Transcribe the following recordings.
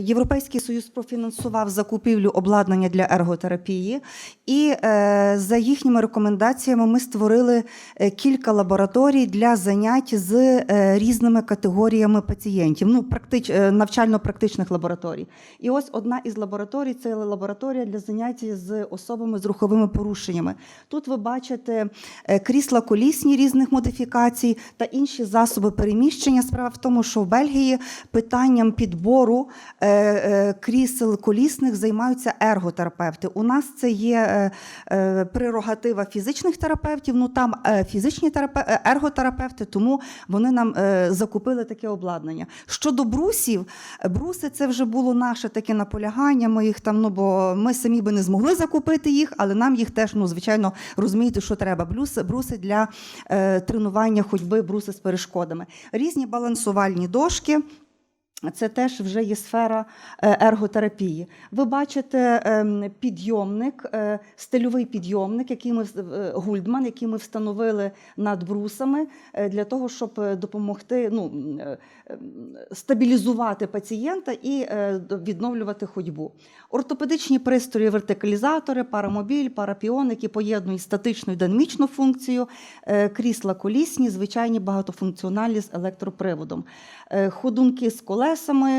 Європейський союз профінансував закупівлю обладнання для ерготерапії, і е, за їхніми рекомендаціями ми створили е, кілька лабораторій для занять з е, різними категоріями пацієнтів, ну практич, е, навчально-практичних лабораторій. І ось одна із лабораторій це лабораторія для занять з особами з руховими порушеннями. Тут ви бачите е, крісла колісні різних модифікацій та інші засоби переміщення. Справа в тому, що в Бельгії питанням підбору крісел колісних займаються ерготерапевти. У нас це є е, е, прерогатива фізичних терапевтів. Ну там е, фізичні терапе- е, ерготерапевти, тому вони нам е, закупили таке обладнання. Щодо брусів, е, бруси це вже було наше таке наполягання. Ми їх там, ну бо ми самі би не змогли закупити їх, але нам їх теж, ну звичайно, розумієте, що треба. Бруси, бруси для е, тренування ходьби, бруси з перешкодами, різні балансувальні дошки. Це теж вже є сфера е, ерготерапії. Ви бачите ем, підйомник, е, стильовий підйомник, який ми е, гульдман, який ми встановили над брусами для того, щоб допомогти ну, стабілізувати пацієнта і відновлювати ходьбу. Ортопедичні пристрої, вертикалізатори, парамобіль, парапіон, які поєднують статичну і динамічну функцію, крісла колісні, звичайні багатофункціональні з електроприводом. Ходунки з колесами,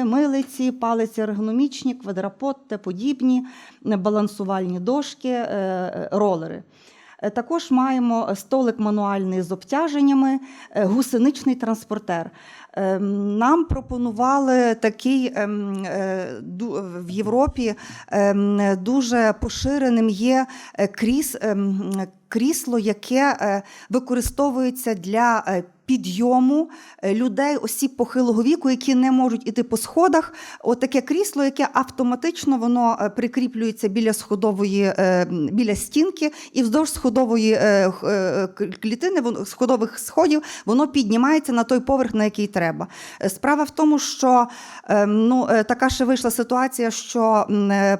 милиці, палиці ергономічні, квадрапот, те подібні, е, балансувальні дошки, е, е, ролери. Також маємо столик мануальний з обтяженнями, гусеничний транспортер. Нам пропонували такий в Європі дуже поширеним є кріс, крісло, яке використовується для підйому е, людей, осіб похилого віку, які не можуть іти по сходах. Отаке крісло, яке автоматично воно е, прикріплюється біля сходової, е, біля стінки, і вздовж сходової клітини, сходових сходів, воно піднімається на той поверх, на який треба. Справа в тому, що ну, така ще вийшла ситуація, що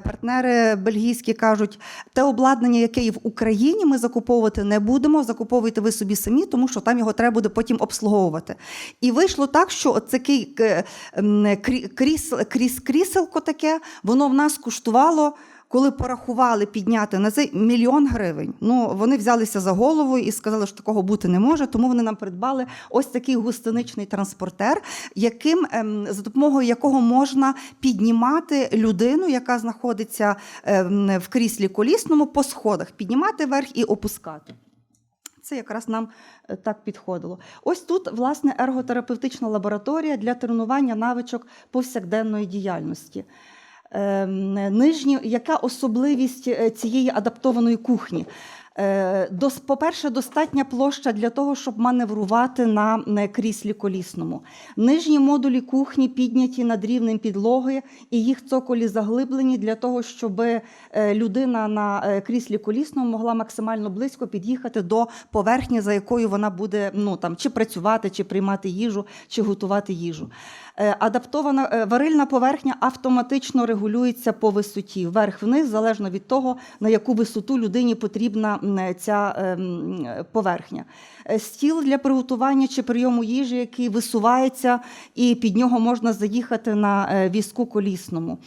партнери бельгійські кажуть, те обладнання, яке є в Україні, ми закуповувати не будемо. Закуповуйте ви собі самі, тому що там його треба буде потім обслуговувати. І вийшло так, що такий е, кріс, кріс, кріселко таке, воно в нас коштувало. Коли порахували підняти на це мільйон гривень, ну вони взялися за голову і сказали, що такого бути не може. Тому вони нам придбали ось такий густиничний транспортер, яким ем, за допомогою якого можна піднімати людину, яка знаходиться ем, в кріслі колісному по сходах, піднімати вверх і опускати. Це якраз нам е, так підходило. Ось тут, власне, ерготерапевтична лабораторія для тренування навичок повсякденної діяльності. Ем, Нижні, яка особливість е, цієї адаптованої кухні? Е, По-перше, достатня площа для того, щоб маневрувати на кріслі колісному. Нижні модулі кухні підняті над рівнем підлоги, і їх цоколі заглиблені для того, щоб е, людина на е, кріслі колісному могла максимально близько під'їхати до поверхні, за якою вона буде ну, там, чи працювати, чи приймати їжу, чи готувати їжу. Адаптована варильна поверхня автоматично регулюється по висоті, вверх-вниз, залежно від того, на яку висоту людині потрібна ця е, поверхня. Е, Стіл для приготування чи прийому їжі, який висувається, і під нього можна заїхати на е, візку колісному.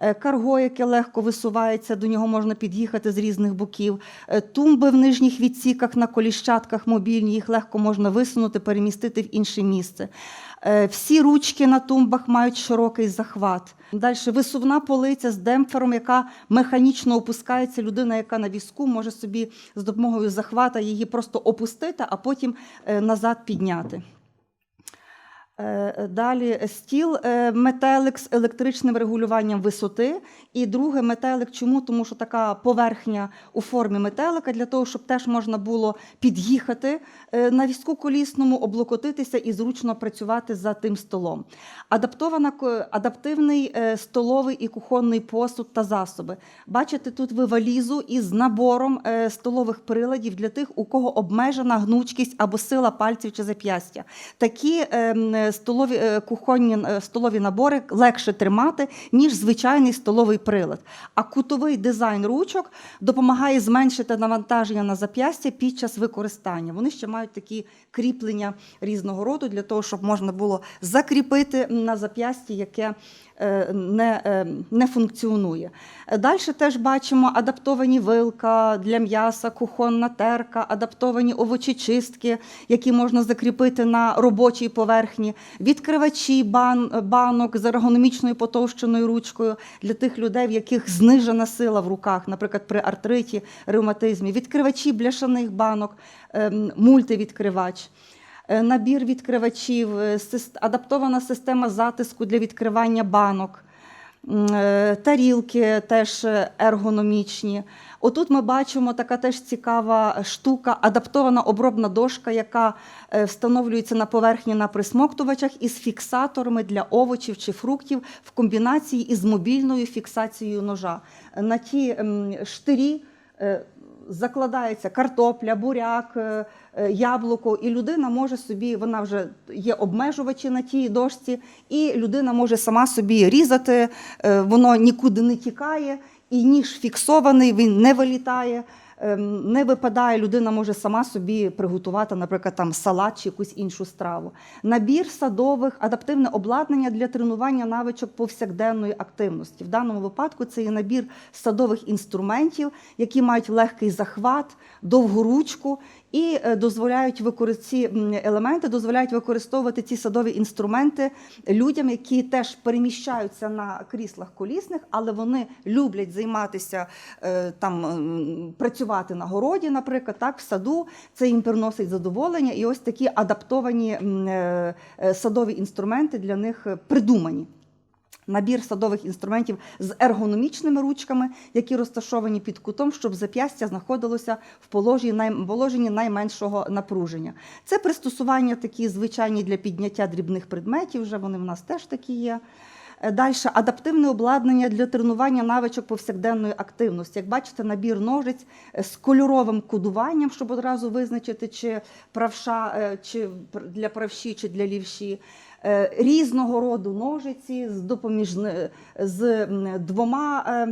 Е, Карго, яке легко висувається, до нього можна під'їхати з різних боків. Е, Тумби в нижніх відсіках на коліщатках мобільні, їх легко можна висунути, перемістити в інше місце. Е, Всі ручки на тумбах мають широкий захват. Далі висувна полиця з демпфером, яка механічно опускається. Людина, яка на візку, може собі з допомогою захвата її просто опустити, а потім е, назад підняти. Е, Далі стіл е, метелик з електричним регулюванням висоти. І друге метелик. Чому? Тому що така поверхня у формі метелика для того, щоб теж можна було під'їхати е, на візку колісному, облокотитися і зручно працювати за тим столом. Адаптована адаптивний е, столовий і кухонний посуд та засоби. Бачите, тут ви валізу із набором е, столових приладів для тих, у кого обмежена гнучкість або сила пальців чи зап'ястя. Такі ем, е, столові е, кухонні е, столові набори легше тримати, ніж звичайний столовий прилад. А кутовий дизайн ручок допомагає зменшити навантаження на зап'ястя під час використання. Вони ще мають такі кріплення різного роду для того, щоб можна було закріпити на зап'ясті, яке е, не, не функціонує. Далі теж бачимо адаптовані вилка для м'яса, кухонна терка, адаптовані овочечистки, які можна закріпити на робочій поверхні, відкривачі бан, банок з ергономічною потовщеною ручкою для тих людей, в яких знижена сила в руках, наприклад, при артриті, ревматизмі, відкривачі бляшаних банок, ем, мультивідкривач. Е, Набір відкривачів, е, адаптована система затиску для відкривання банок, тарілки теж е, ергономічні. Отут ми бачимо така теж цікава штука, адаптована обробна дошка, яка е, встановлюється на поверхні на присмоктувачах із фіксаторами для овочів чи фруктів в комбінації із мобільною фіксацією ножа. На ті штирі е, закладається картопля, буряк, е, е, яблуко, і людина може собі, вона вже є обмежувачі на тій дошці, і людина може сама собі різати, е, воно нікуди не тікає, і ніж фіксований, він не вилітає. Ем, Не випадає, людина може сама собі приготувати, наприклад, там салат чи якусь іншу страву. Набір садових, адаптивне обладнання для тренування навичок повсякденної активності. В даному випадку це є набір садових інструментів, які мають легкий захват, довгу ручку і е, дозволяють ці елементи дозволяють використовувати ці садові інструменти людям, які теж переміщаються на кріслах колісних, але вони люблять займатися е, там працювати на городі, наприклад, так в саду. Це їм приносить задоволення, і ось такі адаптовані е, садові інструменти для них придумані. Набір садових інструментів з ергономічними ручками, які розташовані під кутом, щоб зап'ястя знаходилося в положенні, най... найменшого напруження. Це пристосування такі звичайні для підняття дрібних предметів, вже вони в нас теж такі є. Далі адаптивне обладнання для тренування навичок повсякденної активності. Як бачите, набір ножиць е, з кольоровим кодуванням, щоб одразу визначити, чи правша, е, чи для правші, чи для лівші. Е, Різного роду ножиці з допоміжни з двома.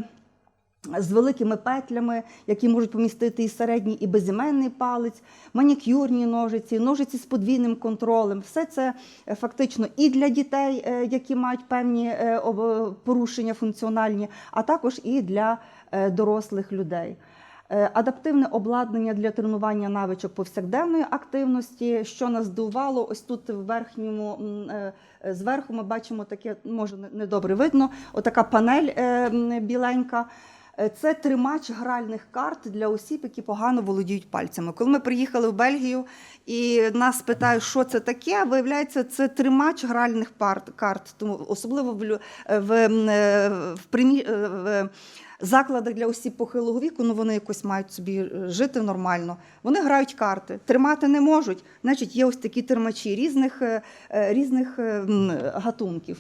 З великими петлями, які можуть помістити і середній, і безіменний палець, манікюрні ножиці, ножиці з подвійним контролем. Все це е, фактично і для дітей, е, які мають певні е, порушення функціональні, а також і для дорослих людей. Адаптивне обладнання для тренування навичок повсякденної активності. Що нас здивувало, ось тут в верхньому зверху ми бачимо таке, може недобре видно, отака панель біленька. Е, Це тримач гральних карт для осіб, які погано володіють пальцями. Коли ми приїхали в Бельгію і нас питають, що це таке, виявляється, це тримач гральних карт. Тому особливо в, в, е, в, е, в закладах для осіб похилого віку, ну вони якось мають собі жити нормально. Вони грають карти, тримати не можуть. Значить, є ось такі тримачі різних, різних гатунків.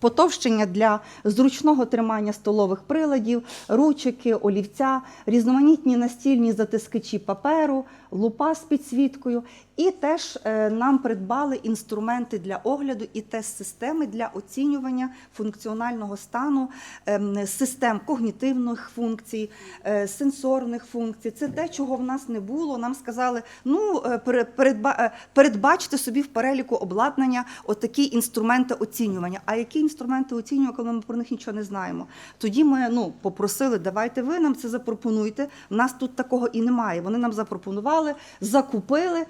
Потовщення для зручного тримання столових приладів, ручки, олівця, різноманітні настільні затискачі паперу, лупа з підсвіткою. І теж е, нам придбали інструменти для огляду і тест-системи для оцінювання функціонального стану ем, систем когнітивних функцій, е, сенсорних функцій. Це те, чого в нас не було. Нам сказали, ну е, передбачте собі в переліку обладнання отакі інструменти оцінювання. А які інструменти оцінювання, коли ми про них нічого не знаємо? Тоді ми ну попросили, давайте ви нам це запропонуйте. У нас тут такого і немає. Вони нам запропонували, закупили.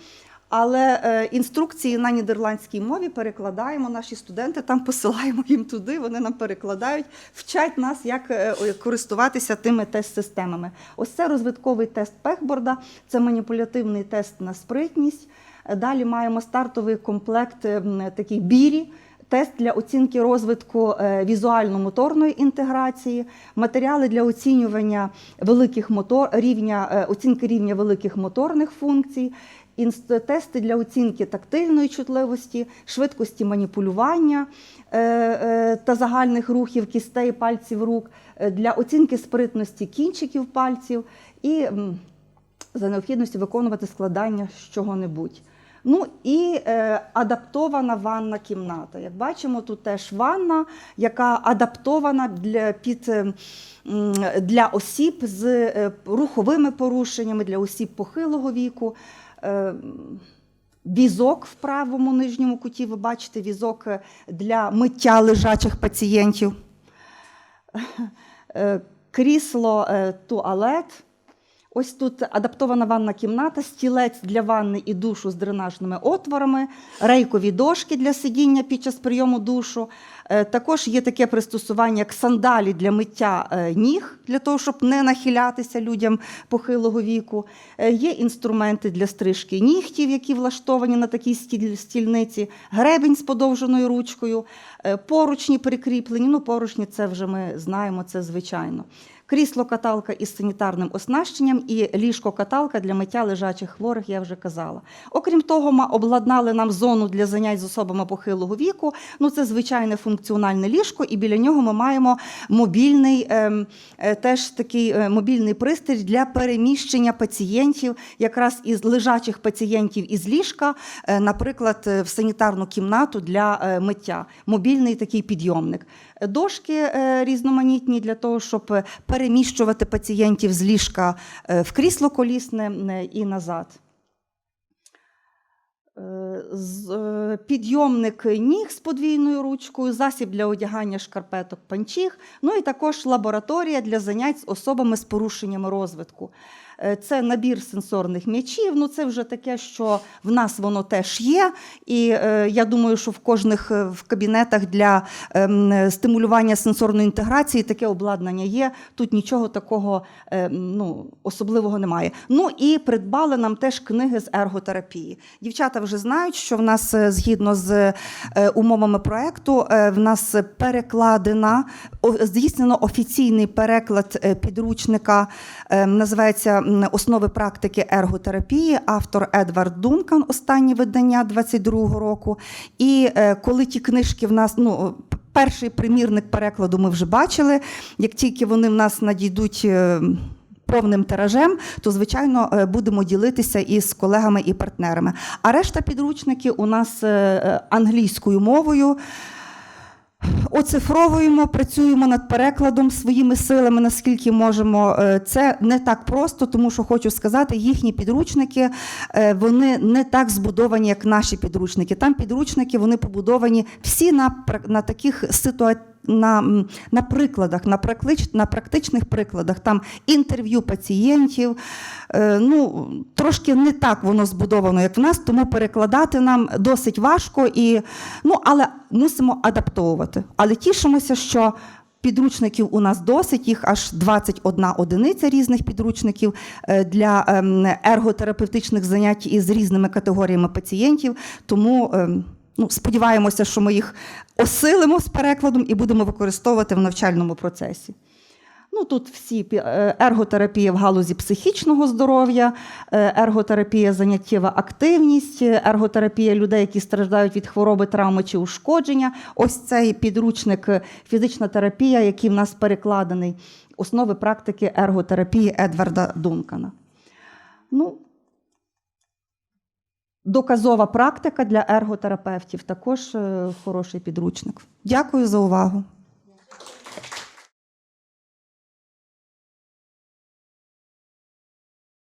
Але е, інструкції на нідерландській мові перекладаємо. Наші студенти там посилаємо їм туди. Вони нам перекладають, вчать нас, як е, користуватися тими тест-системами. Ось це розвитковий тест пехборда, це маніпулятивний тест на спритність. Далі маємо стартовий комплект такий бірі. Тест для оцінки розвитку е, візуально-моторної інтеграції, матеріали для оцінювання великих мотор, рівня, е, оцінки рівня великих моторних функцій, тести для оцінки тактильної чутливості, швидкості маніпулювання е, та загальних рухів кістей, пальців рук, для оцінки спритності кінчиків пальців і за необхідності виконувати складання з чого-небудь. Ну і е, адаптована ванна кімната. Як бачимо, тут теж ванна, яка адаптована для, під, е, для осіб з е, руховими порушеннями, для осіб похилого віку. Е, Візок в правому нижньому куті, ви бачите, візок для миття лежачих пацієнтів. Крісло, туалет. Ось тут адаптована ванна кімната, стілець для ванни і душу з дренажними отворами, рейкові дошки для сидіння під час прийому душу. Е, Також є таке пристосування, як сандалі для миття е, ніг, для того, щоб не нахилятися людям похилого віку. Е, Є інструменти для стрижки нігтів, які влаштовані на такій стіль- стільниці, гребень з подовженою ручкою, поручні прикріплені. Ну, поручні це вже ми знаємо, це звичайно. Крісло-каталка із санітарним оснащенням і ліжко-каталка для миття лежачих хворих, я вже казала. Окрім того, ми обладнали нам зону для занять з особами похилого віку. Ну, це звичайне функціональне ліжко, і біля нього ми маємо мобільний, ем, е, теж такий е, мобільний пристрій для переміщення пацієнтів, якраз із лежачих пацієнтів із ліжка, е, наприклад, е, в санітарну кімнату для е, миття. Мобільний такий підйомник. Дошки е, різноманітні для того, щоб переміщувати пацієнтів з ліжка е, в крісло колісне е, і назад. Підйомник ніг з подвійною ручкою, засіб для одягання шкарпеток панчіх, ну і також лабораторія для занять з особами з порушеннями розвитку. Е, Це набір сенсорних м'ячів. Ну це вже таке, що в нас воно теж є. І е, я думаю, що в кожних е, в кабінетах для е, стимулювання сенсорної інтеграції таке обладнання є. Тут нічого такого е, ну, особливого немає. Ну і придбали нам теж книги з ерготерапії. Дівчата вже знають, що в нас е, згідно з е, умовами проекту, е, в нас перекладена здійснено офіційний переклад підручника, е, називається Основи практики ерготерапії, автор Едвард Дункан, останнє видання 22-го року. І е, коли ті книжки в нас, ну, перший примірник перекладу ми вже бачили, як тільки вони в нас надійдуть. е, Повним тиражем, то звичайно е, будемо ділитися із колегами і партнерами. А решта підручники у нас англійською мовою. Оцифровуємо, працюємо над перекладом своїми силами, наскільки можемо. Е, Це не так просто, тому що хочу сказати, їхні підручники е, вони не так збудовані, як наші підручники. Там підручники вони побудовані всі на, на таких ситуаціях. На, на прикладах, на, практич, на практичних прикладах, там інтерв'ю пацієнтів. Е, ну, трошки не так воно збудовано, як в нас, тому перекладати нам досить важко, і, ну, але мусимо адаптовувати. Але тішимося, що підручників у нас досить, їх аж 21 одиниця різних підручників е, для ем, ерготерапевтичних занять із різними категоріями пацієнтів. Тому ем, ну, сподіваємося, що ми їх осилимо з перекладом і будемо використовувати в навчальному процесі. Ну, тут всі е, ерготерапія в галузі психічного здоров'я, е, ерготерапія заняттєва активність, е, ерготерапія людей, які страждають від хвороби, травми чи ушкодження. Ось цей підручник фізична терапія, який в нас перекладений, основи практики ерготерапії Едварда Дункана. Ну, доказова практика для ерготерапевтів також е, хороший підручник. Дякую за увагу.